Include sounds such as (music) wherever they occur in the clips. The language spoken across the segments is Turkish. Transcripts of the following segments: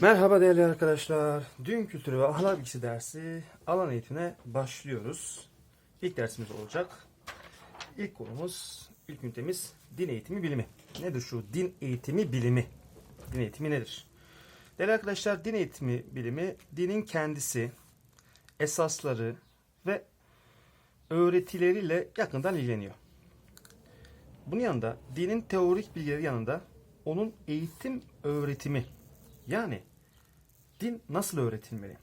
Merhaba değerli arkadaşlar. Din kültürü ve ahlak bilgisi dersi alan eğitimine başlıyoruz. İlk dersimiz olacak. İlk konumuz, ilk ünitemiz din eğitimi bilimi. Nedir şu din eğitimi bilimi? Din eğitimi nedir? Değerli arkadaşlar din eğitimi bilimi dinin kendisi, esasları ve öğretileriyle yakından ilgileniyor. Bunun yanında dinin teorik bilgileri yanında onun eğitim öğretimi yani din nasıl öğretilmeli?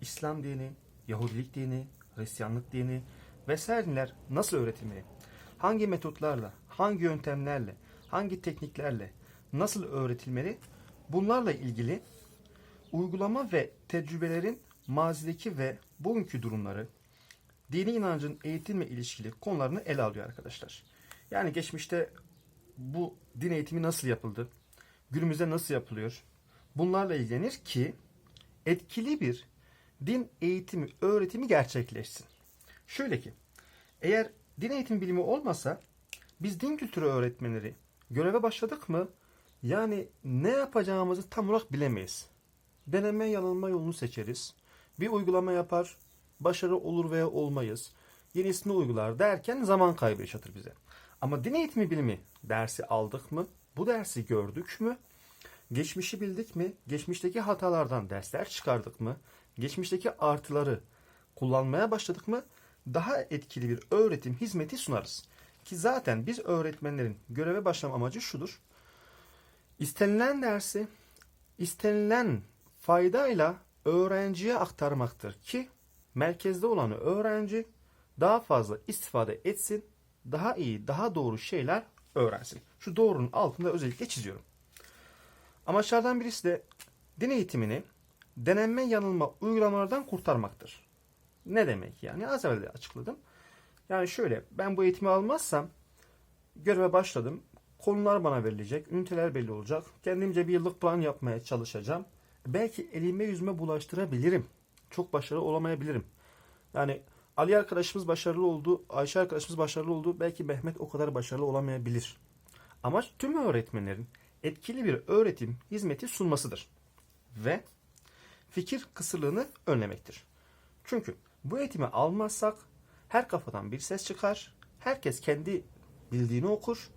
İslam dini, Yahudilik dini, Hristiyanlık dini vesaire dinler nasıl öğretilmeli? Hangi metotlarla, hangi yöntemlerle, hangi tekniklerle nasıl öğretilmeli? Bunlarla ilgili uygulama ve tecrübelerin mazideki ve bugünkü durumları, dini inancın eğitimle ilişkili konularını ele alıyor arkadaşlar. Yani geçmişte bu din eğitimi nasıl yapıldı? Günümüzde nasıl yapılıyor? Bunlarla ilgilenir ki etkili bir din eğitimi, öğretimi gerçekleşsin. Şöyle ki, eğer din eğitim bilimi olmasa biz din kültürü öğretmenleri göreve başladık mı yani ne yapacağımızı tam olarak bilemeyiz. Deneme yanılma yolunu seçeriz. Bir uygulama yapar, başarı olur veya olmayız. Yenisini uygular derken zaman kaybı yaşatır bize. Ama din eğitimi bilimi dersi aldık mı? Bu dersi gördük mü? Geçmişi bildik mi? Geçmişteki hatalardan dersler çıkardık mı? Geçmişteki artıları kullanmaya başladık mı? Daha etkili bir öğretim hizmeti sunarız. Ki zaten biz öğretmenlerin göreve başlama amacı şudur. İstenilen dersi istenilen faydayla öğrenciye aktarmaktır ki merkezde olanı öğrenci daha fazla istifade etsin, daha iyi, daha doğru şeyler öğrensin. Şu doğrunun altında özellikle çiziyorum. Amaçlardan birisi de din eğitimini denenme yanılma uygulamalardan kurtarmaktır. Ne demek yani? Az evvel de açıkladım. Yani şöyle ben bu eğitimi almazsam göreve başladım. Konular bana verilecek, üniteler belli olacak. Kendimce bir yıllık plan yapmaya çalışacağım. Belki elime yüzüme bulaştırabilirim. Çok başarılı olamayabilirim. Yani Ali arkadaşımız başarılı oldu, Ayşe arkadaşımız başarılı oldu. Belki Mehmet o kadar başarılı olamayabilir. Amaç tüm öğretmenlerin etkili bir öğretim hizmeti sunmasıdır. Ve fikir kısırlığını önlemektir. Çünkü bu eğitimi almazsak her kafadan bir ses çıkar, herkes kendi bildiğini okur.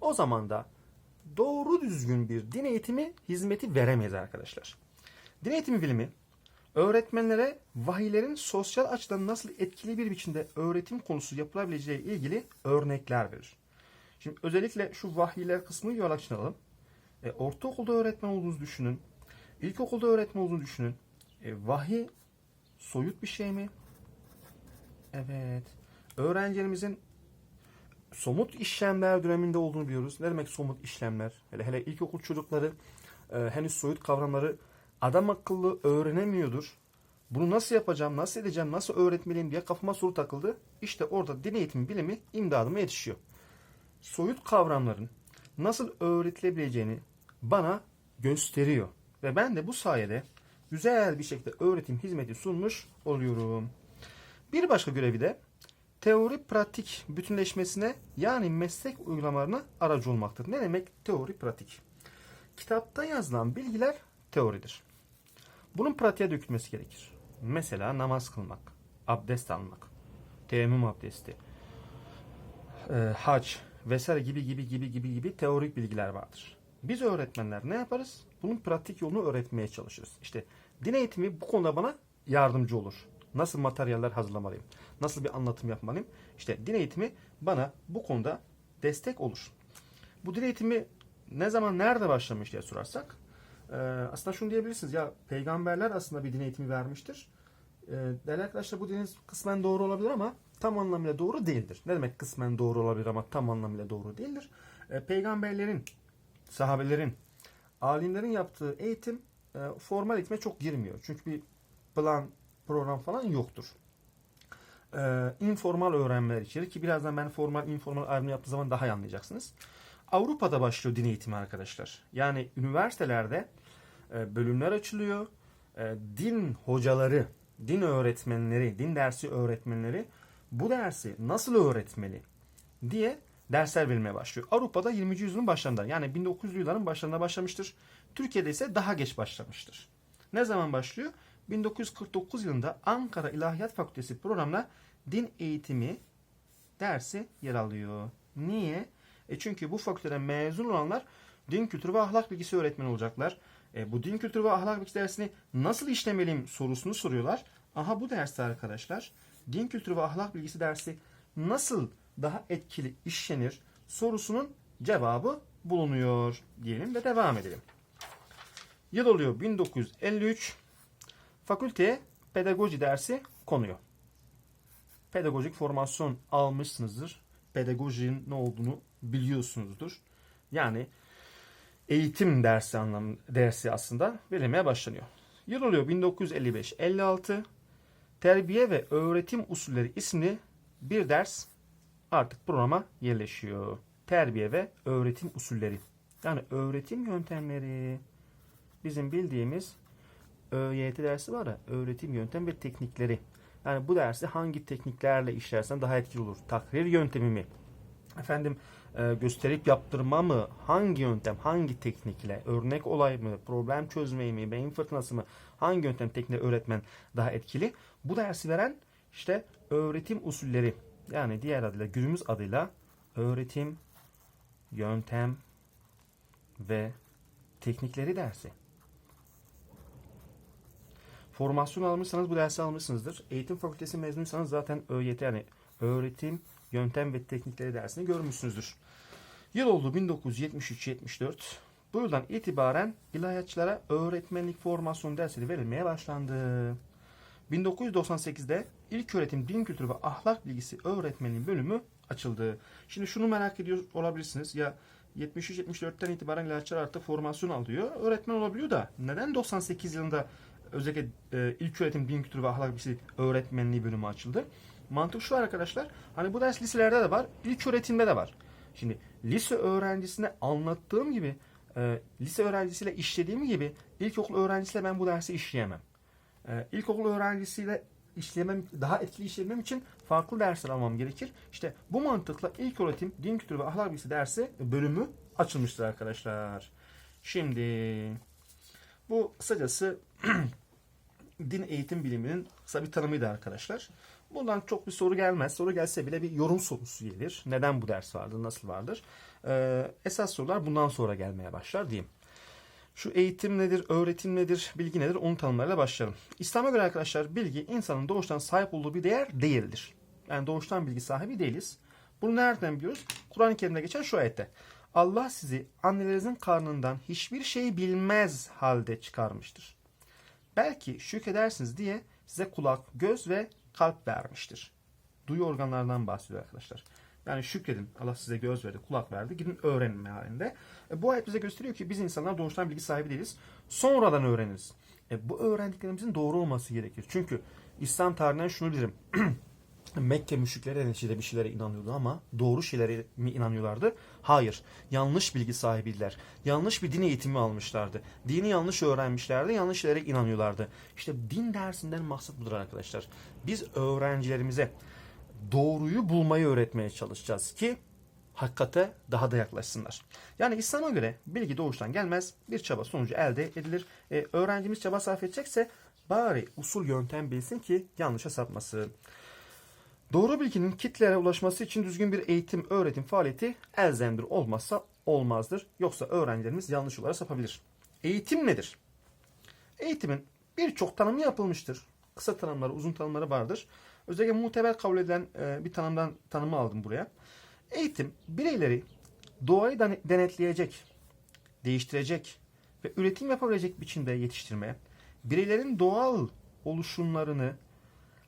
O zaman da doğru düzgün bir din eğitimi hizmeti veremeyiz arkadaşlar. Din eğitimi bilimi öğretmenlere vahiylerin sosyal açıdan nasıl etkili bir biçimde öğretim konusu yapılabileceği ilgili örnekler verir. Şimdi özellikle şu vahiyler kısmını yolaştıralım. E, ortaokulda öğretmen olduğunuzu düşünün. İlkokulda öğretmen olduğunuzu düşünün. E, vahiy soyut bir şey mi? Evet. Öğrencilerimizin somut işlemler döneminde olduğunu biliyoruz. Ne demek somut işlemler? Hele hele ilkokul çocukları e, henüz soyut kavramları adam akıllı öğrenemiyordur. Bunu nasıl yapacağım, nasıl edeceğim, nasıl öğretmeliyim diye kafama soru takıldı. İşte orada din eğitimi bilimi imdadıma yetişiyor. Soyut kavramların nasıl öğretilebileceğini bana gösteriyor. Ve ben de bu sayede güzel bir şekilde öğretim hizmeti sunmuş oluyorum. Bir başka görevi de teori pratik bütünleşmesine yani meslek uygulamalarına aracı olmaktır. Ne demek teori pratik? Kitapta yazılan bilgiler teoridir. Bunun pratiğe dökülmesi gerekir. Mesela namaz kılmak, abdest almak, teyemmüm abdesti, e, hac vesaire gibi gibi gibi gibi gibi teorik bilgiler vardır. Biz öğretmenler ne yaparız? Bunun pratik yolunu öğretmeye çalışırız. İşte din eğitimi bu konuda bana yardımcı olur. Nasıl materyaller hazırlamalıyım? Nasıl bir anlatım yapmalıyım? İşte din eğitimi bana bu konuda destek olur. Bu din eğitimi ne zaman nerede başlamış diye sorarsak e, aslında şunu diyebilirsiniz ya peygamberler aslında bir din eğitimi vermiştir. E, değerli arkadaşlar bu diniz kısmen doğru olabilir ama tam anlamıyla doğru değildir. Ne demek kısmen doğru olabilir ama tam anlamıyla doğru değildir. E, peygamberlerin, sahabelerin, alimlerin yaptığı eğitim e, formal eğitime çok girmiyor. Çünkü bir plan, program falan yoktur. E, informal öğrenmeler içerir ki birazdan ben formal, informal ayrımı yaptığı zaman daha iyi anlayacaksınız. Avrupa'da başlıyor din eğitimi arkadaşlar. Yani üniversitelerde e, bölümler açılıyor. E, din hocaları, din öğretmenleri, din dersi öğretmenleri bu dersi nasıl öğretmeli diye dersler verilmeye başlıyor. Avrupa'da 20. yüzyılın başlarında yani 1900'lü yılların başlarında başlamıştır. Türkiye'de ise daha geç başlamıştır. Ne zaman başlıyor? 1949 yılında Ankara İlahiyat Fakültesi programına din eğitimi dersi yer alıyor. Niye? E çünkü bu fakülteden mezun olanlar din kültürü ve ahlak bilgisi öğretmeni olacaklar. E bu din kültürü ve ahlak bilgisi dersini nasıl işlemeliyim sorusunu soruyorlar. Aha bu derste arkadaşlar din kültürü ve ahlak bilgisi dersi nasıl daha etkili işlenir sorusunun cevabı bulunuyor diyelim ve devam edelim. Yıl oluyor 1953. Fakülteye pedagoji dersi konuyor. Pedagojik formasyon almışsınızdır. Pedagojinin ne olduğunu biliyorsunuzdur. Yani eğitim dersi anlam dersi aslında verilmeye başlanıyor. Yıl oluyor 1955-56. Terbiye ve öğretim usulleri isimli bir ders artık programa yerleşiyor. Terbiye ve öğretim usulleri. Yani öğretim yöntemleri. Bizim bildiğimiz ÖYT dersi var ya, öğretim yöntem ve teknikleri. Yani bu dersi hangi tekniklerle işlersen daha etkili olur? Takrir yöntemi mi? Efendim e, gösterip yaptırma mı? Hangi yöntem, hangi teknikle? Örnek olay mı? Problem çözmeyi mi? Beyin fırtınası mı? Hangi yöntem tekniği öğretmen daha etkili? Bu dersi veren işte öğretim usulleri. Yani diğer adıyla günümüz adıyla öğretim, yöntem ve teknikleri dersi. Formasyon almışsanız bu dersi almışsınızdır. Eğitim fakültesi mezunuysanız zaten ÖYT yani öğretim, yöntem ve teknikleri dersini görmüşsünüzdür. Yıl oldu 1973-74. Bu yıldan itibaren ilahiyatçılara öğretmenlik formasyon dersleri verilmeye başlandı. 1998'de ilk öğretim din kültürü ve ahlak bilgisi öğretmenliği bölümü açıldı. Şimdi şunu merak ediyor olabilirsiniz. Ya 73-74'ten itibaren ilahiyatçılar artık formasyon alıyor. Öğretmen olabiliyor da neden 98 yılında özellikle e, ilk öğretim din kültürü ve ahlak bilgisi öğretmenliği bölümü açıldı? Mantık şu arkadaşlar. Hani bu ders liselerde de var, ilk öğretimde de var. Şimdi lise öğrencisine anlattığım gibi, e, lise öğrencisiyle işlediğim gibi ilkokul öğrencisiyle ben bu dersi işleyemem. E, ilkokul öğrencisiyle işlemem, daha etkili işlemem için farklı dersler almam gerekir. İşte bu mantıkla ilk öğretim din kültürü ve ahlak bilgisi dersi bölümü açılmıştır arkadaşlar. Şimdi bu kısacası (clears throat) din eğitim biliminin kısa bir tanımıydı arkadaşlar. Bundan çok bir soru gelmez. Soru gelse bile bir yorum sorusu gelir. Neden bu ders vardır, nasıl vardır? Ee, esas sorular bundan sonra gelmeye başlar diyeyim. Şu eğitim nedir, öğretim nedir, bilgi nedir onun tanımlarıyla başlayalım. İslam'a göre arkadaşlar bilgi insanın doğuştan sahip olduğu bir değer değildir. Yani doğuştan bilgi sahibi değiliz. Bunu nereden biliyoruz? Kur'an-ı Kerim'de geçen şu ayette. Allah sizi annelerinizin karnından hiçbir şey bilmez halde çıkarmıştır. Belki şükredersiniz diye size kulak, göz ve kalp vermiştir. Duyu organlarından bahsediyor arkadaşlar. Yani şükredin. Allah size göz verdi, kulak verdi. Gidin öğrenin halinde. E, bu ayet bize gösteriyor ki biz insanlar doğuştan bilgi sahibi değiliz. Sonradan öğreniriz. E, bu öğrendiklerimizin doğru olması gerekir. Çünkü İslam tarihinden şunu bilirim. (clears throat) Mekke müşrikleri neticede bir şeylere inanıyordu ama doğru şeylere mi inanıyorlardı? Hayır. Yanlış bilgi sahibiydiler. Yanlış bir din eğitimi almışlardı. Dini yanlış öğrenmişlerdi. Yanlış şeylere inanıyorlardı. İşte din dersinden maksat budur arkadaşlar. Biz öğrencilerimize doğruyu bulmayı öğretmeye çalışacağız ki hakikate daha da yaklaşsınlar. Yani İslam'a göre bilgi doğuştan gelmez. Bir çaba sonucu elde edilir. E, öğrencimiz çaba sarf edecekse bari usul yöntem bilsin ki yanlışa sapmasın. Doğru bilginin kitlere ulaşması için düzgün bir eğitim, öğretim faaliyeti elzemdir. Olmazsa olmazdır. Yoksa öğrencilerimiz yanlış yola sapabilir. Eğitim nedir? Eğitimin birçok tanımı yapılmıştır. Kısa tanımları, uzun tanımları vardır. Özellikle muteber kabul edilen e, bir tanımdan tanımı aldım buraya. Eğitim bireyleri doğayı denetleyecek, değiştirecek ve üretim yapabilecek biçimde yetiştirmeye, bireylerin doğal oluşumlarını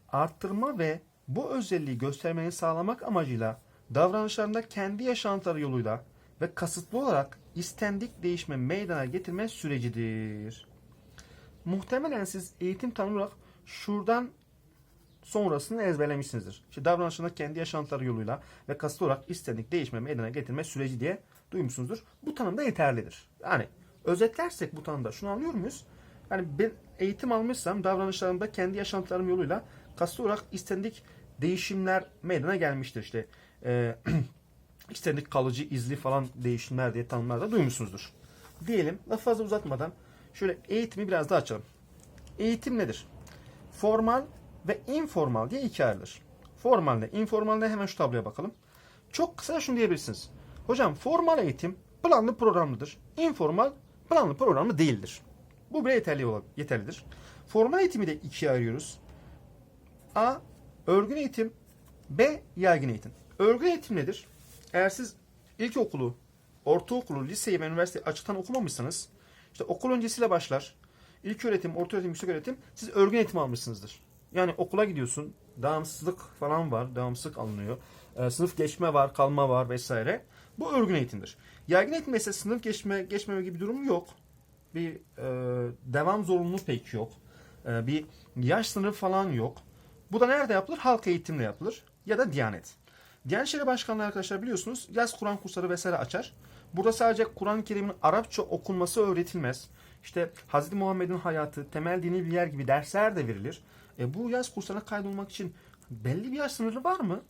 arttırma ve bu özelliği göstermeyi sağlamak amacıyla davranışlarında kendi yaşantıları yoluyla ve kasıtlı olarak istendik değişme meydana getirme sürecidir. Muhtemelen siz eğitim tanımı olarak şuradan sonrasını ezberlemişsinizdir. İşte davranışlarında kendi yaşantıları yoluyla ve kasıtlı olarak istendik değişme meydana getirme süreci diye duymuşsunuzdur. Bu tanım da yeterlidir. Yani özetlersek bu tanımda şunu anlıyor muyuz? Yani ben eğitim almışsam davranışlarımda kendi yaşantılarım yoluyla kasıtlı olarak istendik değişimler meydana gelmiştir. İşte e, (clears throat) istendik kalıcı izli falan değişimler diye tanımlar da duymuşsunuzdur. Diyelim lafı fazla uzatmadan şöyle eğitimi biraz daha açalım. Eğitim nedir? Formal ve informal diye ikiye ayrılır. Formal ne? Informal ne? Hemen şu tabloya bakalım. Çok kısa şunu diyebilirsiniz. Hocam formal eğitim planlı programlıdır. Informal planlı programlı değildir. Bu bile yeterli yeterlidir. Formal eğitimi de ikiye ayırıyoruz. A. Örgün eğitim. B. Yaygın eğitim. Örgün eğitim nedir? Eğer siz ilkokulu, ortaokulu, liseyi ve üniversiteyi açıktan okumamışsanız işte okul öncesiyle başlar. İlk öğretim, orta öğretim, yüksek öğretim siz örgün eğitim almışsınızdır. Yani okula gidiyorsun, devamsızlık falan var, devamsızlık alınıyor. Ee, sınıf geçme var, kalma var vesaire. Bu örgün eğitimdir. Yaygın eğitimde ise sınıf geçme, geçmeme gibi bir durum yok. Bir e, devam zorunluluğu pek yok. E, bir yaş sınırı falan yok. Bu da nerede yapılır? Halk eğitimle yapılır. Ya da Diyanet. Diyanet İşleri Başkanlığı arkadaşlar biliyorsunuz yaz Kur'an kursları vesaire açar. Burada sadece Kur'an-ı Kerim'in Arapça okunması öğretilmez. İşte Hz. Muhammed'in hayatı, temel dini bilgiler gibi dersler de verilir. E bu yaz kurslarına kaydolmak için belli bir yaş sınırı var mı?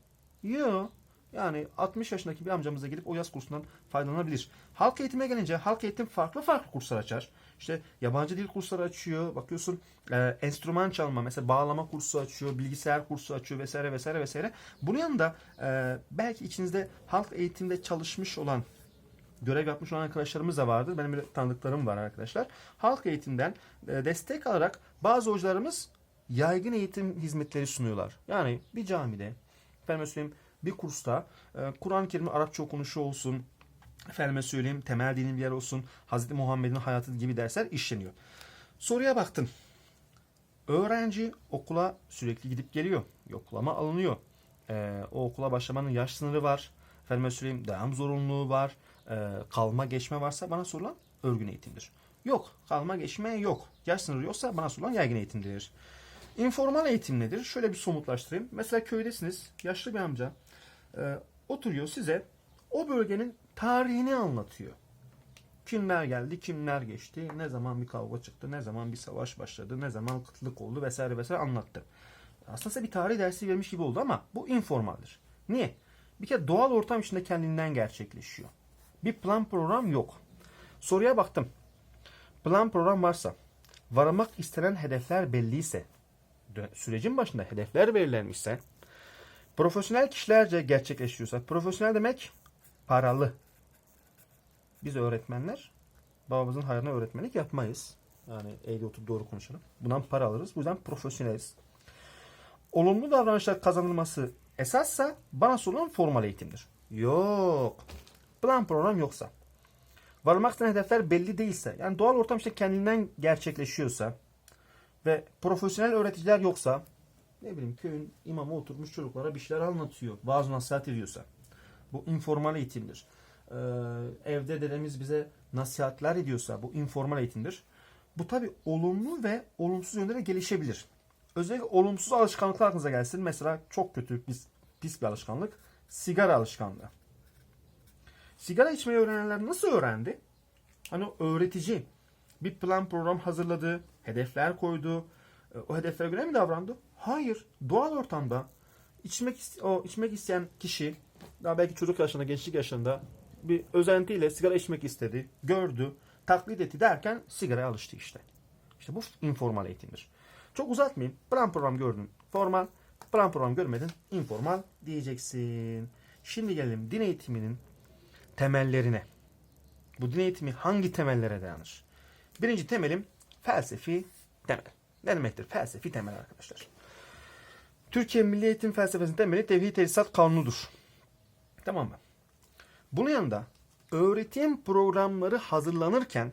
Yok. Yani 60 yaşındaki bir amcamıza gidip o yaz kursundan faydalanabilir. Halk eğitime gelince halk eğitim farklı farklı kurslar açar. İşte yabancı dil kursları açıyor. Bakıyorsun e, enstrüman çalma mesela bağlama kursu açıyor, bilgisayar kursu açıyor vesaire vesaire vesaire. Bunun yanında e, belki içinizde halk eğitimde çalışmış olan görev yapmış olan arkadaşlarımız da vardır. Benim böyle tanıdıklarım var arkadaşlar. Halk eğitimden e, destek alarak bazı hocalarımız yaygın eğitim hizmetleri sunuyorlar. Yani bir camide, efendim söyleyeyim bir kursta e, Kur'an-ı Kerim'in Arapça okunuşu olsun, efendime söyleyeyim temel dinin bir yer olsun, Hz. Muhammed'in hayatı gibi dersler işleniyor. Soruya baktın. Öğrenci okula sürekli gidip geliyor. Yoklama alınıyor. E, o okula başlamanın yaş sınırı var. Efendime söyleyeyim devam zorunluluğu var. E, kalma geçme varsa bana sorulan örgün eğitimdir. Yok. Kalma geçme yok. Yaş sınırı yoksa bana sorulan yaygın eğitimdir. İnformal eğitim nedir? Şöyle bir somutlaştırayım. Mesela köydesiniz. Yaşlı bir amca e, oturuyor size o bölgenin tarihini anlatıyor. Kimler geldi, kimler geçti, ne zaman bir kavga çıktı, ne zaman bir savaş başladı, ne zaman kıtlık oldu vesaire vesaire anlattı. Aslında size bir tarih dersi vermiş gibi oldu ama bu informaldir. Niye? Bir kere doğal ortam içinde kendinden gerçekleşiyor. Bir plan program yok. Soruya baktım. Plan program varsa, varmak istenen hedefler belliyse, sürecin başında hedefler belirlenmişse, profesyonel kişilerce gerçekleşiyorsa, profesyonel demek paralı. Biz öğretmenler babamızın hayrına öğretmenlik yapmayız. Yani eğri oturup doğru konuşalım. Bundan para alırız. Bu yüzden profesyoneliz. Olumlu davranışlar kazanılması esassa bana sorulan formal eğitimdir. Yok. Plan program yoksa. Varmak istenen hedefler belli değilse, yani doğal ortam işte kendinden gerçekleşiyorsa ve profesyonel öğreticiler yoksa, ne bileyim köyün imamı oturmuş çocuklara bir şeyler anlatıyor, vaaz nasihat ediyorsa, bu informal eğitimdir. Ee, evde dedemiz bize nasihatler ediyorsa, bu informal eğitimdir. Bu tabi olumlu ve olumsuz yönde de gelişebilir. Özellikle olumsuz alışkanlıklar aklınıza gelsin. Mesela çok kötü, pis, pis bir alışkanlık. Sigara alışkanlığı. Sigara içmeyi öğrenenler nasıl öğrendi? Hani öğretici bir plan program hazırladı, hedefler koydu. E, O hedeflere göre mi davrandı? Hayır. Doğal ortamda içmek o içmek isteyen kişi daha belki çocuk yaşında, gençlik yaşında bir özentiyle sigara içmek istedi, gördü, taklit etti derken sigaraya alıştı işte. İşte bu informal eğitimdir. Çok uzatmayayım. Plan program gördün. Formal. Plan program görmedin. informal diyeceksin. Şimdi gelelim din eğitiminin temellerine. Bu din eğitimi hangi temellere dayanır? Birinci temelim felsefi temel. Ne demektir felsefi temel arkadaşlar? Türkiye Milli Eğitim Felsefesi'nin temeli Tevhid Tesisat Kanunu'dur. Tamam mı? Bunun yanında öğretim programları hazırlanırken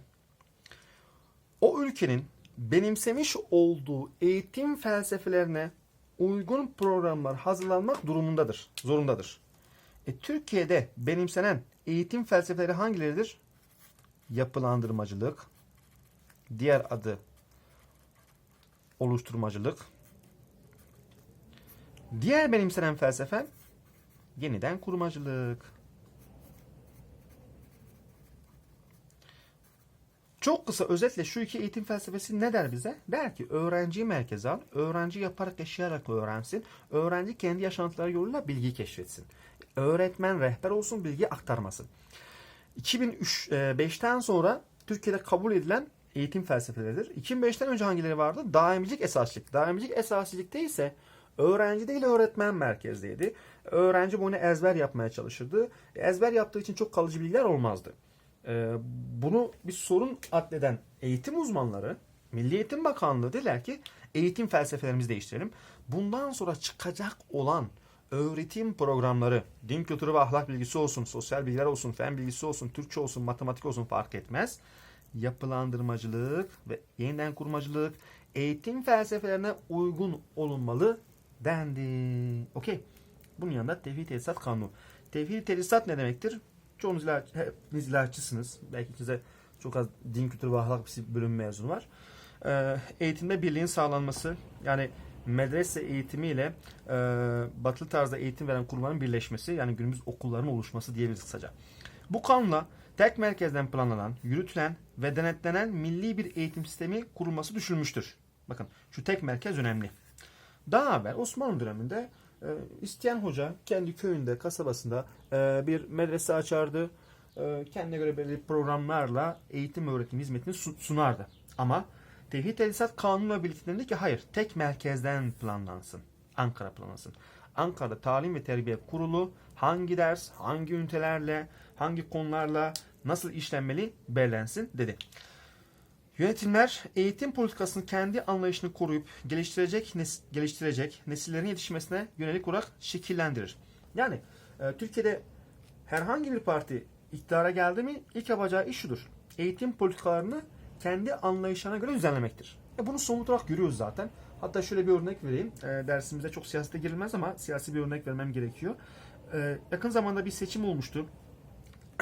o ülkenin benimsemiş olduğu eğitim felsefelerine uygun programlar hazırlanmak durumundadır, zorundadır. E, Türkiye'de benimsenen eğitim felsefeleri hangileridir? Yapılandırmacılık, diğer adı oluşturmacılık. Diğer benimsenen felsefe yeniden kurmacılık. Çok kısa özetle şu iki eğitim felsefesi ne der bize? Der ki öğrenciyi merkeze al, öğrenci yaparak yaşayarak öğrensin, öğrenci kendi yaşantıları yoluyla bilgi keşfetsin. Öğretmen rehber olsun, bilgi aktarmasın. 2005'ten sonra Türkiye'de kabul edilen eğitim felsefeleridir. 2005'ten önce hangileri vardı? Daimcilik esaslık. Daimcilik esaslıkta ise öğrenci değil öğretmen merkezdeydi. Öğrenci bunu ezber yapmaya çalışırdı. Ezber yaptığı için çok kalıcı bilgiler olmazdı. Ee, bunu bir sorun addeden eğitim uzmanları Milli Eğitim Bakanlığı dediler ki eğitim felsefelerimizi değiştirelim. Bundan sonra çıkacak olan öğretim programları, din kültürü ve ahlak bilgisi olsun, sosyal bilgiler olsun, fen bilgisi olsun, Türkçe olsun, matematik olsun fark etmez. Yapılandırmacılık ve yeniden kurmacılık eğitim felsefelerine uygun olunmalı dendi. Okey. Bunun yanında tevhid tesisat kanunu. Tevhid tesisat ne demektir? Çoğunuz ilaç, ilaççısınız. Belki size çok az din kültürü ve ahlak bölümü mezunu var. Ee, eğitimde birliğin sağlanması yani medrese eğitimiyle e, batılı tarzda eğitim veren kurumların birleşmesi yani günümüz okulların oluşması diyebiliriz kısaca. Bu kanunla tek merkezden planlanan, yürütülen ve denetlenen milli bir eğitim sistemi kurulması düşünülmüştür. Bakın şu tek merkez önemli. Daha evvel Osmanlı döneminde e, isteyen hoca kendi köyünde, kasabasında e, bir medrese açardı. E, kendine göre belirli programlarla eğitim öğretim hizmetini su- sunardı. Ama Tevhid Tesisat Kanunu'yla birlikte ki hayır tek merkezden planlansın. Ankara planlansın. Ankara'da Talim ve Terbiye Kurulu hangi ders, hangi ünitelerle, hangi konularla nasıl işlenmeli belirlensin dedi. Yönetimler eğitim politikasını kendi anlayışını koruyup geliştirecek, nes- geliştirecek nesillerin yetişmesine yönelik olarak şekillendirir. Yani e, Türkiye'de herhangi bir parti iktidara geldi mi ilk yapacağı iş şudur. Eğitim politikalarını kendi anlayışına göre düzenlemektir. E bunu somut olarak görüyoruz zaten. Hatta şöyle bir örnek vereyim. E, dersimize çok siyasete girilmez ama siyasi bir örnek vermem gerekiyor. E, yakın zamanda bir seçim olmuştu.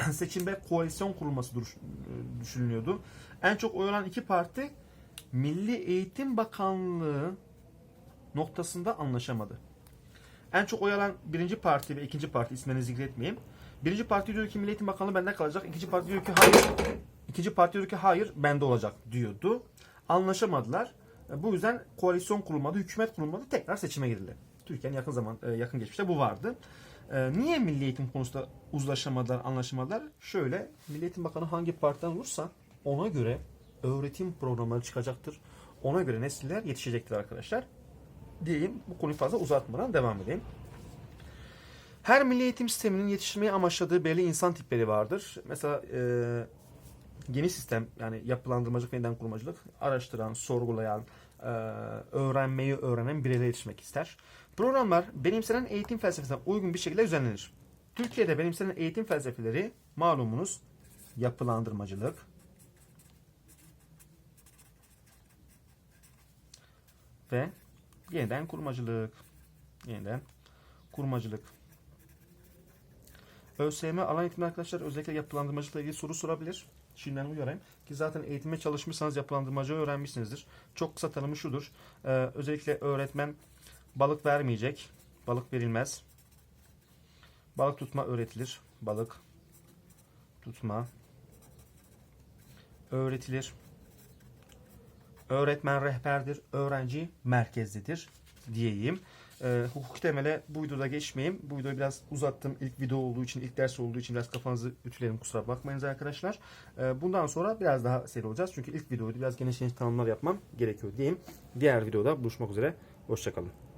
(clears throat) Seçimde koalisyon kurulması e, düşünülüyordu. En çok oy alan iki parti Milli Eğitim Bakanlığı noktasında anlaşamadı. En çok oy alan birinci parti ve ikinci parti isimlerini zikretmeyeyim. Birinci parti diyor ki Milli Eğitim Bakanlığı bende kalacak. İkinci parti diyor ki hayır. İkinci parti diyor ki hayır bende olacak diyordu. Anlaşamadılar. E, Bu yüzden koalisyon kurulmadı, hükümet kurulmadı. Tekrar seçime girildi. Türkiye'nin yakın zaman e, yakın geçmişte bu vardı. E, Niye milli eğitim konusunda uzlaşamadılar, anlaşamadılar? Şöyle, Milli Eğitim Bakanı hangi partiden olursa ona göre öğretim programları çıkacaktır. Ona göre nesiller yetişecektir arkadaşlar. Diyeyim, bu konuyu fazla uzatmadan devam edeyim. Her milli eğitim sisteminin yetiştirmeyi amaçladığı belli insan tipleri vardır. Mesela e, yeni sistem yani yapılandırmacılık ve yeniden kurmacılık araştıran, sorgulayan, e, öğrenmeyi öğrenen bireyler yetişmek ister. Programlar benimsenen eğitim felsefesine uygun bir şekilde düzenlenir. Türkiye'de benimsenen eğitim felsefeleri malumunuz yapılandırmacılık, ve yeniden kurmacılık. Yeniden kurmacılık. ÖSYM alan eğitimli arkadaşlar özellikle yapılandırmacılıkla ilgili soru sorabilir. Şimdiden uyarayım. Ki zaten eğitime çalışmışsanız yapılandırmacı öğrenmişsinizdir. Çok kısa tanımı şudur. Ee, özellikle öğretmen balık vermeyecek. Balık verilmez. Balık tutma öğretilir. Balık tutma öğretilir. Öğretmen rehberdir, öğrenci merkezlidir diyeyim. Ee, hukuk temele bu videoda geçmeyeyim. Bu videoyu biraz uzattım. İlk video olduğu için, ilk ders olduğu için biraz kafanızı ütülerim kusura bakmayınız arkadaşlar. Ee, bundan sonra biraz daha seri olacağız. Çünkü ilk videoydu biraz geniş geniş tanımlar yapmam gerekiyor diyeyim. Diğer videoda buluşmak üzere. Hoşçakalın.